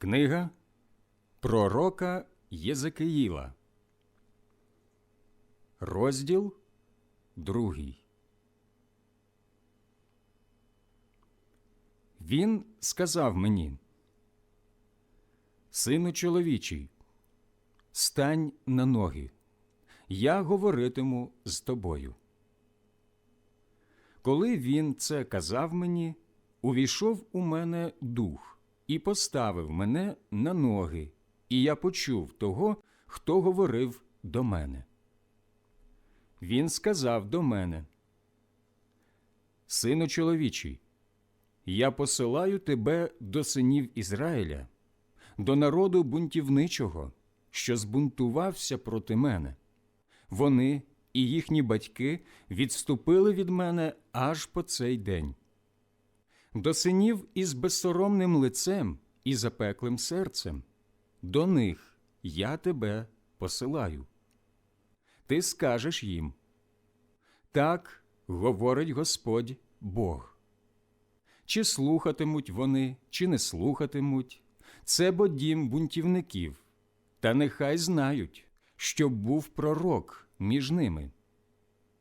Книга Пророка Єзекиїла, розділ другий. Він сказав мені, Сину чоловічий, стань на ноги, я говоритиму з тобою. Коли він це казав мені, увійшов у мене дух і поставив мене на ноги, і я почув того, хто говорив до мене. Він сказав до мене, Сину чоловічий, я посилаю тебе до синів Ізраїля, до народу бунтівничого, що збунтувався проти мене. Вони і їхні батьки відступили від мене аж по цей день. До синів із безсоромним лицем і запеклим серцем, до них я тебе посилаю. Ти скажеш їм так говорить Господь Бог. Чи слухатимуть вони, чи не слухатимуть, це бо дім бунтівників, та нехай знають, що був пророк між ними.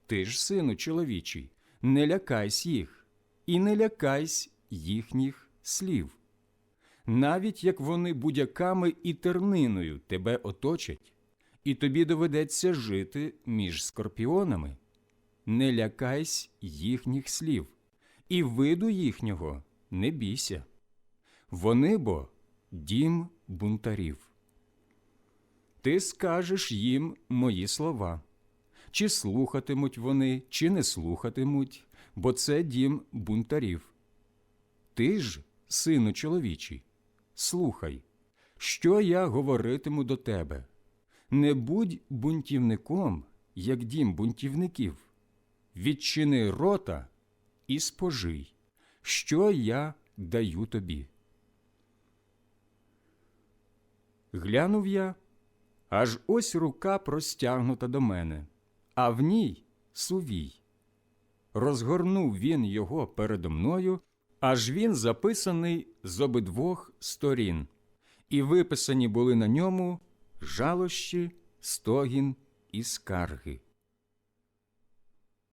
Ти ж, сину чоловічий, не лякайсь їх, і не лякайсь їхніх слів. Навіть як вони будяками і терниною тебе оточать, і тобі доведеться жити між скорпіонами, не лякайсь їхніх слів, і виду їхнього не бійся. Вони бо дім бунтарів. Ти скажеш їм мої слова. Чи слухатимуть вони, чи не слухатимуть, бо це дім бунтарів. Ти ж, сину чоловічий, слухай, що я говоритиму до тебе. Не будь бунтівником, як дім бунтівників. Відчини рота і спожий, що я даю тобі. Глянув я, аж ось рука простягнута до мене, а в ній сувій. Розгорнув він його передо мною, аж він записаний з обидвох сторін, і виписані були на ньому жалощі, стогін і скарги.